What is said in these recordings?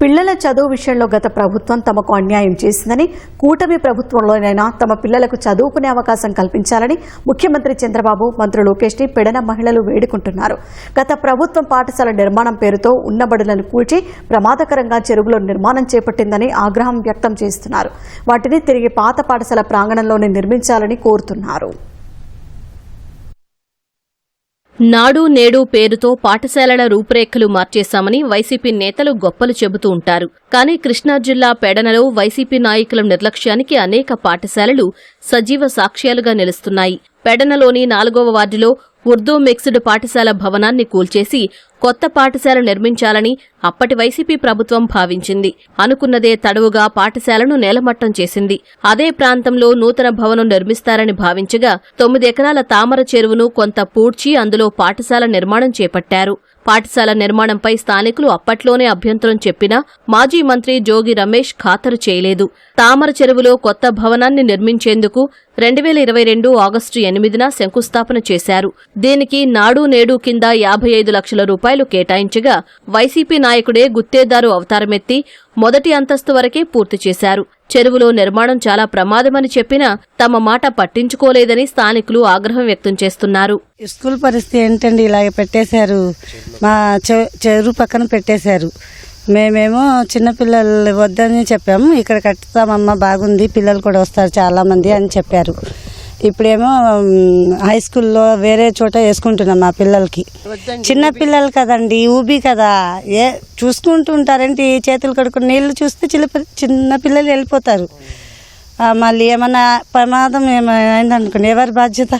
పిల్లల చదువు విషయంలో గత ప్రభుత్వం తమకు అన్యాయం చేసిందని కూటమి ప్రభుత్వంలోనైనా తమ పిల్లలకు చదువుకునే అవకాశం కల్పించాలని ముఖ్యమంత్రి చంద్రబాబు మంత్రి లోకేష్ని పెడన మహిళలు వేడుకుంటున్నారు. గత ప్రభుత్వం పాఠశాల నిర్మాణం పేరుతో ఉన్నబడులను కూల్చి ప్రమాదకరంగా చెరువులో నిర్మాణం చేపట్టిందని ఆగ్రహం వ్యక్తం చేస్తున్నారు. వాటిని తిరిగి పాత పాఠశాల ప్రాంగణంలోనే నిర్మించాలని కోరుతున్నారు. నాడు నేడు పేరుతో పాఠశాలల రూపురేఖలు మార్చేశామని వైసీపీ నేతలు గొప్పలు చెబుతూ ఉంటారు. కానీ కృష్ణా జిల్లా వైసీపీ నాయకుల నిర్లక్ష్యానికి అనేక పాఠశాలలు సజీవ సాక్ష్యాలుగా నిలుస్తున్నాయి. పెడనలోని నాలుగవ వార్డులో ఉర్దూ మిక్స్డ్ పాఠశాల భవనాన్ని కూల్చేసి కొత్త పాఠశాల నిర్మించాలని అప్పటి వైసీపీ ప్రభుత్వం భావించింది. అనుకున్నదే తడవుగా పాఠశాలను నేలమట్టం చేసింది. అదే ప్రాంతంలో నూతన భవనం నిర్మిస్తారని భావించగా తొమ్మిది ఎకరాల తామర చెరువును కొంత పూడ్చి అందులో పాఠశాల నిర్మాణం చేపట్టారు. పాఠశాల నిర్మాణంపై స్థానికులు అప్పట్లోనే అభ్యంతరం చెప్పినా మాజీ మంత్రి జోగి రమేష్ ఖాతరు చేయలేదు. తామర చెరువులో కొత్త భవనాన్ని నిర్మించేందుకు రెండు వేల ఇరవై రెండు ఆగస్టు ఎనిమిదిన శంకుస్థాపన చేశారు. దీనికి నాడు నేడు కింద యాభై ఐదు లక్షల రూపాయలు కేటాయించగా వైసీపీ నాయకుడే గుత్తేదారు అవతారమెత్తి మొదటి అంతస్తు వరకే పూర్తి చేశారు. చెరువులో నిర్మాణం చాలా ప్రమాదమని చెప్పినా తమ మాట పట్టించుకోలేదని స్థానికులు ఆగ్రహం వ్యక్తం చేస్తున్నారు. స్కూల్ పరిస్థితి ఏంటండి? ఇలాగ పెట్టేశారు. మా చె- చెరువు పక్కన పెట్టేశారు. మేమేమో చిన్నపిల్లలు వద్దని చెప్పాము. ఇక్కడ కట్టుతామమ్మా బాగుంది పిల్లలు కూడా వస్తారు చాలా మంది అని చెప్పారు. ఇప్పుడేమో హై స్కూల్లో వేరే చోట వేసుకుంటున్నాం మా పిల్లలకి. చిన్న పిల్లలు కదండి ఊబి కదా. ఏ చూసుకుంటూ ఉంటారేంటి చేతులు కడుక్కుని నీళ్ళు చూస్తే చిన్న చిన్న పిల్లలు వెళ్ళిపోతారు. ఆ, మళ్ళీ ఏమన్నా ప్రమాదం ఏమైనా అయిందనుకోండి ఎవరి బాధ్యత?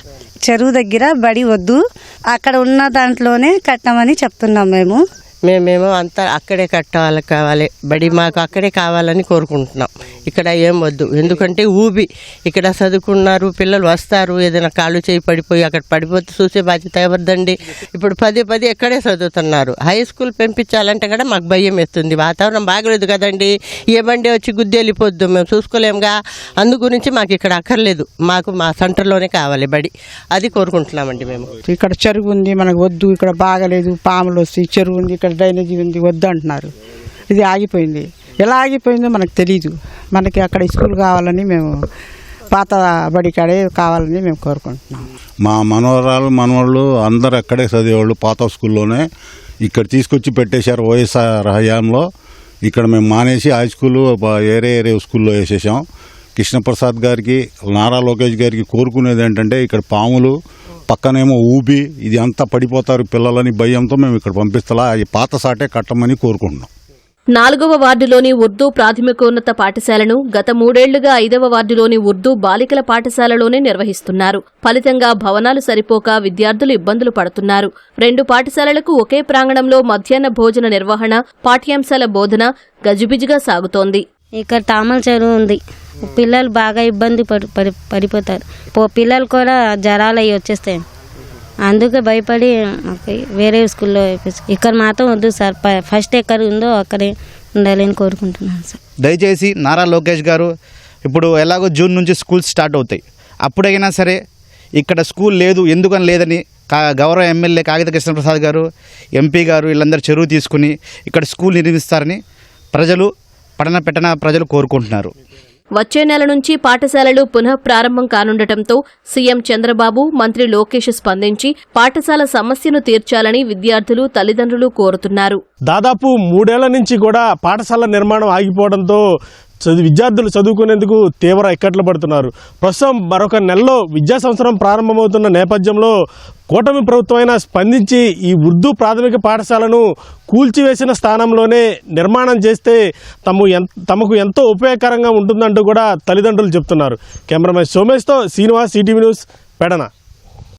చెరువు దగ్గర బడి వద్దు అక్కడ ఉన్న దాంట్లోనే కట్టమని చెప్తున్నాం మేము. మేమేమో అంతా అక్కడే కట్టాలి కావాలి బడి మాకు అక్కడే కావాలని కోరుకుంటున్నాం. ఇక్కడ ఏం వద్దు. ఎందుకంటే ఊబి. ఇక్కడ చదువుకున్నారు పిల్లలు వస్తారు ఏదైనా కాళ్ళు చేయి పడిపోయి అక్కడ పడిపోతే చూసే బాధ్యత ఎవరిదండి? ఇప్పుడు పదే పదే ఎక్కడే చదువుతున్నారు హై స్కూల్ పెంపించాలంటే కూడా మాకు భయం వేస్తుంది. వాతావరణం బాగలేదు కదండి. ఏ బండి వచ్చి గుద్ది వెళ్ళిపోద్దు మేము చూసుకోలేముగా. అందు గురించి మాకు ఇక్కడ అక్కర్లేదు. మాకు మా సెంటర్లోనే కావాలి బడి. అది కోరుకుంటున్నామండి మేము. ఇక్కడ చెరువు ఉంది మనకు వద్దు ఇక్కడ బాగలేదు పాములు వస్తాయి చెరువు ఉంది ఇక్కడ డ్రైనేజీ ఉంది వద్దు అంటున్నారు ఇది ఆగిపోయింది. ఎలా ఆగిపోయిందో మనకు తెలియదు మనకి అక్కడ స్కూల్ కావాలని మేము పాత బడి కాడే కావాలని మేము కోరుకుంటున్నాం. మా మనవరాలు మనవాళ్ళు అందరు అక్కడే చదివేవాళ్ళు పాత స్కూల్లోనే. ఇక్కడ తీసుకొచ్చి పెట్టేశారు వైఎస్ఆర్ హయాంలో. ఇక్కడ మేము మానేసి హై స్కూల్ ఏరే ఏరే స్కూల్లో వేసేసాం. కృష్ణప్రసాద్ గారికి నారా లోకేష్ గారికి కోరుకునేది ఏంటంటే ఇక్కడ పాములు పక్కనేమో ఊబి ఇది అంతా పడిపోతారు పిల్లలని భయంతో మేము ఇక్కడ పంపిస్తలా. ఈ పాత సాటే కట్టమని కోరుకుంటున్నాం. నాలుగవ వార్డులోని ఉర్దూ ప్రాథమికోన్నత పాఠశాలను గత మూడేళ్ళుగా ఐదవ వార్డులోని ఉర్దూ బాలికల పాఠశాలలోనే నిర్వహిస్తున్నారు. ఫలితంగా భవనాలు సరిపోక విద్యార్థులు ఇబ్బందులు పడుతున్నారు. రెండు పాఠశాలలకు ఒకే ప్రాంగణంలో మధ్యాహ్న భోజన నిర్వహణ పాఠ్యాంశాల బోధన గజిబిజిగా సాగుతోంది. ఇక్కడ తామల చెరువు ఉంది. పిల్లలు బాగా ఇబ్బంది పడి పడి పడిపోతారు. పో పిల్లలు కూడా జ్వరాలు అవి వచ్చేస్తాయి. అందుకే భయపడి వేరే స్కూల్లో ఇక్కడ మాత్రం వద్దు సార్. ఫస్ట్ ఎక్కడ ఉందో అక్కడే ఉండాలని కోరుకుంటున్నాను సార్. దయచేసి నారా లోకేష్ గారు ఇప్పుడు ఎలాగో జూన్ నుంచి స్కూల్స్ స్టార్ట్ అవుతాయి. అప్పుడైనా సరే ఇక్కడ స్కూల్ లేదు ఎందుకని లేదని కా గౌరవ ఎమ్మెల్యే కాగిత కృష్ణప్రసాద్ గారు ఎంపీ గారు వీళ్ళందరూ చెరువు తీసుకుని ఇక్కడ స్కూల్ నిర్మిస్తారని ప్రజలు పట్టణ పెట్టన ప్రజలు కోరుకుంటున్నారు. వచ్చే నెల నుంచి పాఠశాలలు పునః ప్రారంభం కానుండటంతో సీఎం చంద్రబాబు మంత్రి లోకేష్ స్పందించి పాఠశాల సమస్యను తీర్చాలని విద్యార్థులు తల్లిదండ్రులు కోరుతున్నారు. దాదాపు మూడేళ్ళ నుంచి కూడా పాఠశాల నిర్మాణం ఆగిపోవడంతో చదువు విద్యార్థులు చదువుకునేందుకు తీవ్ర ఇక్కట్లు పడుతున్నారు. ప్రస్తుతం మరొక నెలలో విద్యా సంవత్సరం ప్రారంభమవుతున్న నేపథ్యంలో కూటమి ప్రభుత్వం అయినా స్పందించి ఈ ఉర్దూ ప్రాథమిక పాఠశాలను కూల్చివేసిన స్థానంలోనే నిర్మాణం చేస్తే తమ తమకు ఎంతో ఉపయోగకరంగా ఉంటుందంటూ కూడా తల్లిదండ్రులు చెప్తున్నారు. కెమెరామెన్ సోమేష్తో శ్రీనివాస్ ఈటీవీ న్యూస్ పెడన.